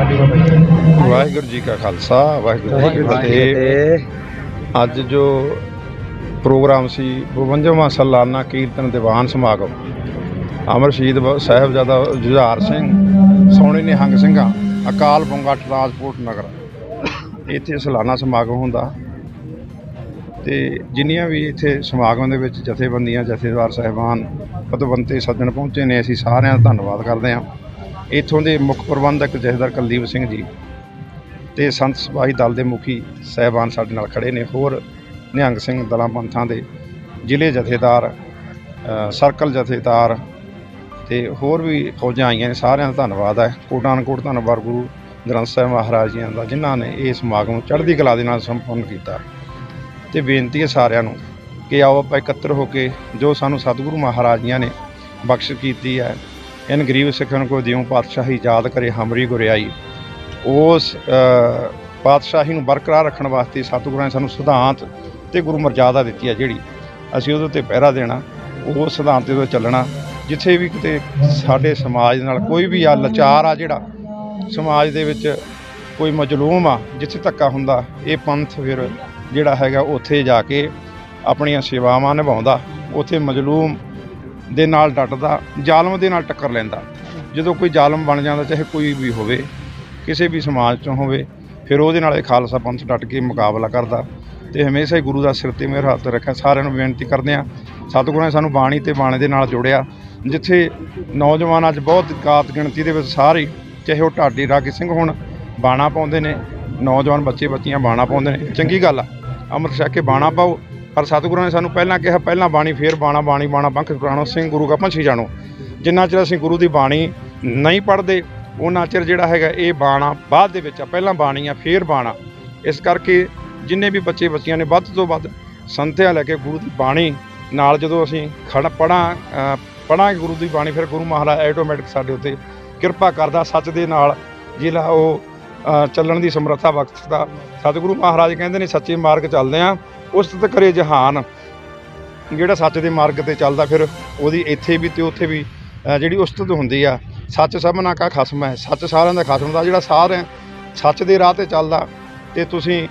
ਵਾਹਿਗੁਰੂ ਜੀ ਕਾ ਖਾਲਸਾ ਵਾਹਿਗੁਰੂ ਜੀ ਕੀ ਫਤਿਹ। ਅੱਜ ਜੋ ਪ੍ਰੋਗਰਾਮ ਸੀ 52ਵਾਂ ਸਾਲਾਨਾ ਕੀਰਤਨ ਦੀਵਾਨ ਸਮਾਗਮ ਅਮਰ ਸ਼ਹੀਦ ਸਾਹਿਬਜ਼ਾਦਾ ਜੁਝਾਰ ਸਿੰਘ ਸੋਹਣੇ ਨਿਹੰਗ ਸਿੰਘਾਂ ਅਕਾਲ ਬੰਗਾ ਟਰਾਂਸਪੋਰਟ ਨਗਰ। ਇੱਥੇ ਸਾਲਾਨਾ ਸਮਾਗਮ ਹੁੰਦਾ। ਤੇ ਜਿੰਨੀਆਂ ਵੀ ਇੱਥੇ ਸਮਾਗਮ ਦੇ ਵਿੱਚ ਜਥੇਬੰਦੀਆਂ ਜਥੇਦਾਰ ਸਾਹਿਬਾਨ ਪਤਵੰਤੇ ਸੱਜਣ ਪਹੁੰਚੇ ਨੇ ਅਸੀਂ ਸਾਰਿਆਂ ਦਾ ਧੰਨਵਾਦ ਕਰਦੇ ਹਾਂ। ਇੱਥੋਂ ਦੇ ਮੁੱਖ ਪ੍ਰਬੰਧਕ ਜਥੇਦਾਰ ਕੁਲਦੀਪ ਸਿੰਘ ਜੀ ਤੇ ਸੰਤ ਸਿਪਾਹੀ ਦਲ ਦੇ ਮੁਖੀ ਸਹਿਬਾਨ ਸਾਡੇ ਨਾਲ ਖੜੇ ਨੇ। ਹੋਰ ਨਿਹੰਗ ਸਿੰਘ ਦਲਾਂ ਪੰਥਾਂ ਦੇ ਜ਼ਿਲ੍ਹੇ ਜਥੇਦਾਰ ਸਰਕਲ ਜਥੇਦਾਰ ਤੇ ਹੋਰ ਵੀ ਫੌਜਾਂ ਆਈਆਂ ਨੇ। ਸਾਰਿਆਂ ਦਾ ਧੰਨਵਾਦ ਹੈ। ਕੋਟਾਨਕੋਟ ਧੰਨਵਾਦ ਗੁਰੂ ਗ੍ਰੰਥ ਸਾਹਿਬ ਮਹਾਰਾਜ ਜੀ ਦਾ, ਜਿਨ੍ਹਾਂ ਨੇ ਇਹ ਸਮਾਗਮ ਚੜ੍ਹਦੀ ਕਲਾ ਦੇ ਨਾਲ ਸੰਪੰਨ ਕੀਤਾ। ਤੇ ਬੇਨਤੀ ਹੈ ਸਾਰਿਆਂ ਨੂੰ ਕਿ ਆਓ ਆਪਾਂ ਇਕੱਤਰ ਹੋ ਕੇ ਜੋ ਸਾਨੂੰ ਸਤਿਗੁਰੂ ਮਹਾਰਾਜ ਜੀਆਂ ਨੇ ਬਖਸ਼ ਕੀਤੀ ਹੈ ਇਨ ਗਰੀਬ ਸਿੱਖਨ ਕੋ ਦਿਓ ਪਾਤਸ਼ਾਹੀ ਯਾਦ ਕਰੇ, ਹਮਰੀ ਗੁਰਿਆਈ। ਉਸ ਪਾਤਸ਼ਾਹੀ ਨੂੰ ਬਰਕਰਾਰ ਰੱਖਣ ਵਾਸਤੇ ਸਤਿਗੁਰਾਂ ਨੇ ਸਾਨੂੰ ਸਿਧਾਂਤ ਤੇ ਗੁਰੂ ਮਰਜ਼ਾਦਾ ਦਿੱਤੀ ਆ ਜਿਹੜੀ ਅਸੀਂ ਉਹਦੇ 'ਤੇ ਪਹਿਰਾ ਦੇਣਾ, ਉਹ ਸਿਧਾਂਤ ਤੇ ਚੱਲਣਾ। ਜਿੱਥੇ ਵੀ ਕਿਤੇ ਸਾਡੇ ਸਮਾਜ ਨਾਲ ਕੋਈ ਵੀ ਆ ਲਾਚਾਰ ਆ ਜਿਹੜਾ, ਸਮਾਜ ਦੇ ਵਿੱਚ ਕੋਈ ਮਜਲੂਮ ਆ, ਜਿੱਥੇ ਧੱਕਾ ਹੁੰਦਾ, ਇਹ ਪੰਥ ਫਿਰ ਜਿਹੜਾ ਹੈਗਾ ਉੱਥੇ ਜਾ ਕੇ ਆਪਣੀਆਂ ਸੇਵਾਵਾਂ ਨਿਭਾਉਂਦਾ, ਉੱਥੇ ਮਜਲੂਮ ਦੇ ਨਾਲ ਡਟਦਾ, ਜ਼ਾਲਮ ਦੇ ਨਾਲ ਟੱਕਰ ਲੈਂਦਾ। ਜਦੋਂ ਕੋਈ ਜ਼ਾਲਮ ਬਣ ਜਾਂਦਾ, ਚਾਹੇ ਕੋਈ ਵੀ ਹੋਵੇ, ਕਿਸੇ ਵੀ ਸਮਾਜ ਚੋਂ ਹੋਵੇ, ਫਿਰ ਉਹਦੇ ਨਾਲ ਇਹ ਖਾਲਸਾ ਪੰਥ ਡਟ ਕੇ ਮੁਕਾਬਲਾ ਕਰਦਾ ਤੇ ਹਮੇਸ਼ਾ ਹੀ ਗੁਰੂ ਦਾ ਸਿਰ ਤੇ ਮੇਰਾ ਹੱਥ ਰੱਖਿਆ। ਸਾਰਿਆਂ ਨੂੰ ਬੇਨਤੀ ਕਰਦੇ ਆ ਸਤਿਗੁਰਾਂ ਨੇ ਸਾਨੂੰ ਬਾਣੀ ਤੇ ਬਾਣੇ ਦੇ ਨਾਲ ਜੋੜਿਆ, ਜਿੱਥੇ ਨੌਜਵਾਨ ਅੱਜ ਬਹੁਤ ਕਾਤ ਗਿਣਤੀ ਦੇ ਵਿੱਚ ਸਾਰੇ, ਚਾਹੇ ਉਹ ਢਾਡੀ ਰਾਗੀ ਸਿੰਘ ਹੋਣ, ਬਾਣਾ ਪਾਉਂਦੇ ਨੇ, ਨੌਜਵਾਨ ਬੱਚੇ ਬੱਚੀਆਂ ਬਾਣਾ ਪਾਉਂਦੇ ਨੇ। ਚੰਗੀ ਗੱਲ ਆ, ਅੰਮ੍ਰਿਤ ਛਕ ਕੇ ਬਾਣਾ ਪਾਓ ਪਰ ਸਤਿਗੁਰਾਂ ਨੇ ਸਾਨੂੰ ਪਹਿਲਾਂ ਕਿਹਾ, ਪਹਿਲਾਂ ਬਾਣੀ ਫੇਰ ਬਾਣਾ, ਬਾਣੀ, ਬਾਣਾ, ਪੰਖ ਪੁਰਾਣੋ ਸਿੰਘ, ਗੁਰੂ ਕਾ ਪੰਛੀ ਜਾਣੋ। ਜਿੰਨਾ ਚਿਰ ਅਸੀਂ ਗੁਰੂ ਦੀ ਬਾਣੀ ਨਹੀਂ ਪੜ੍ਹਦੇ ਉਹਨਾਂ ਚਿਰ ਜਿਹੜਾ ਹੈਗਾ ਇਹ ਬਾਣਾ ਬਾਅਦ ਦੇ ਵਿੱਚ ਆ, ਪਹਿਲਾਂ ਬਾਣੀ ਆ, ਫੇਰ ਬਾਣਾ। ਇਸ ਕਰਕੇ ਜਿੰਨੇ ਵੀ ਬੱਚੇ ਬੱਚੀਆਂ ਨੇ, ਵੱਧ ਤੋਂ ਵੱਧ ਸੰਥਿਆ ਲੈ ਕੇ ਗੁਰੂ ਦੀ ਬਾਣੀ ਨਾਲ ਜਦੋਂ ਅਸੀਂ ਖੜ ਪੜਾਂ ਪੜਾਂਗੇ ਗੁਰੂ ਦੀ ਬਾਣੀ, ਫਿਰ ਗੁਰੂ ਮਹਾਰਾਜ ਆਟੋਮੈਟਿਕ ਸਾਡੇ ਉੱਤੇ ਕਿਰਪਾ ਕਰਦਾ ਸੱਚ ਦੇ ਨਾਲ। ਜਿਹੜਾ ਉਹ ਚੱਲਣ ਦੀ ਸਮਰੱਥਾ, ਵਕਤ ਦਾ ਸਤਿਗੁਰੂ ਮਹਾਰਾਜ ਕਹਿੰਦੇ ਨੇ, ਸੱਚੇ ਮਾਰਗ ਚੱਲਦੇ ਆ। ਉਸਤਤ ਕਰੇ ਜਹਾਨ। ਜਿਹੜਾ ਸੱਚ ਦੇ ਮਾਰਗ ਤੇ ਚੱਲਦਾ ਫਿਰ ਉਹਦੀ ਇੱਥੇ ਵੀ ਤੇ ਉੱਥੇ ਵੀ ਜਿਹੜੀ ਉਸਤਤ ਹੁੰਦੀ ਆ, ਸੱਚ ਸਭਨਾ ਕਾ ਖਸਮ ਹੈ। ਸੱਚ ਸਾਰਿਆਂ ਦਾ ਖਸਮ ਦਾ, ਜਿਹੜਾ ਸਾਰ ਹੈ, ਸੱਚ ਦੇ ਰਾਹ ਤੇ ਚੱਲਦਾ। ਤੇ ਤੁਸੀਂ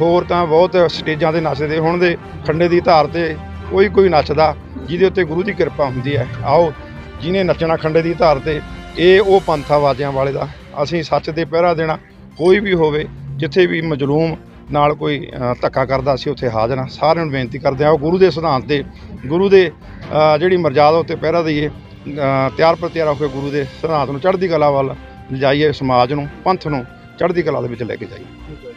ਹੋਰ ਤਾਂ ਬਹੁਤ ਸਟੇਜਾਂ ਤੇ ਨੱਚਦੇ। ਹੁਣ ਦੇ ਖੰਡੇ ਦੀ ਧਾਰ ਤੇ ਕੋਈ ਕੋਈ ਨੱਚਦਾ, ਜਿਹਦੇ ਉੱਤੇ ਗੁਰੂ ਦੀ ਕਿਰਪਾ ਹੁੰਦੀ ਹੈ। ਆਓ, ਜਿਹਨੇ ਨੱਚਣਾ ਖੰਡੇ ਦੀ ਧਾਰ ਤੇ, ਇਹ ਉਹ ਪੰਥਾ ਵਾਜਿਆਂ ਵਾਲੇ ਦਾ। ਅਸੀਂ ਸੱਚ ਦੇ ਪਹਿਰਾ ਦੇਣਾ, ਕੋਈ ਵੀ ਹੋਵੇ, ਜਿੱਥੇ ਵੀ ਮਜਲੂਮ ਨਾਲ ਕੋਈ ਧੱਕਾ ਕਰਦਾ ਅਸੀਂ ਉੱਥੇ ਹਾਜ਼ਰ ਹਾਂ। ਸਾਰਿਆਂ ਨੂੰ ਬੇਨਤੀ ਕਰਦੇ ਹਾਂ, ਉਹ ਗੁਰੂ ਦੇ ਸਿਧਾਂਤ ਦੇ ਗੁਰੂ ਦੇ ਜਿਹੜੀ ਮਰਜ਼ਾਦਾ ਉੱਤੇ ਪਹਿਰਾ ਦਈਏ। ਤਿਆਰ ਪਰ ਤਿਆਰ ਹੋ ਕੇ ਗੁਰੂ ਦੇ ਸਿਧਾਂਤ ਨੂੰ ਚੜ੍ਹਦੀ ਕਲਾ ਵੱਲ ਲਿਜਾਈਏ, ਸਮਾਜ ਨੂੰ, ਪੰਥ ਨੂੰ ਚੜ੍ਹਦੀ ਕਲਾ ਦੇ ਵਿੱਚ ਲੈ ਕੇ ਜਾਈਏ।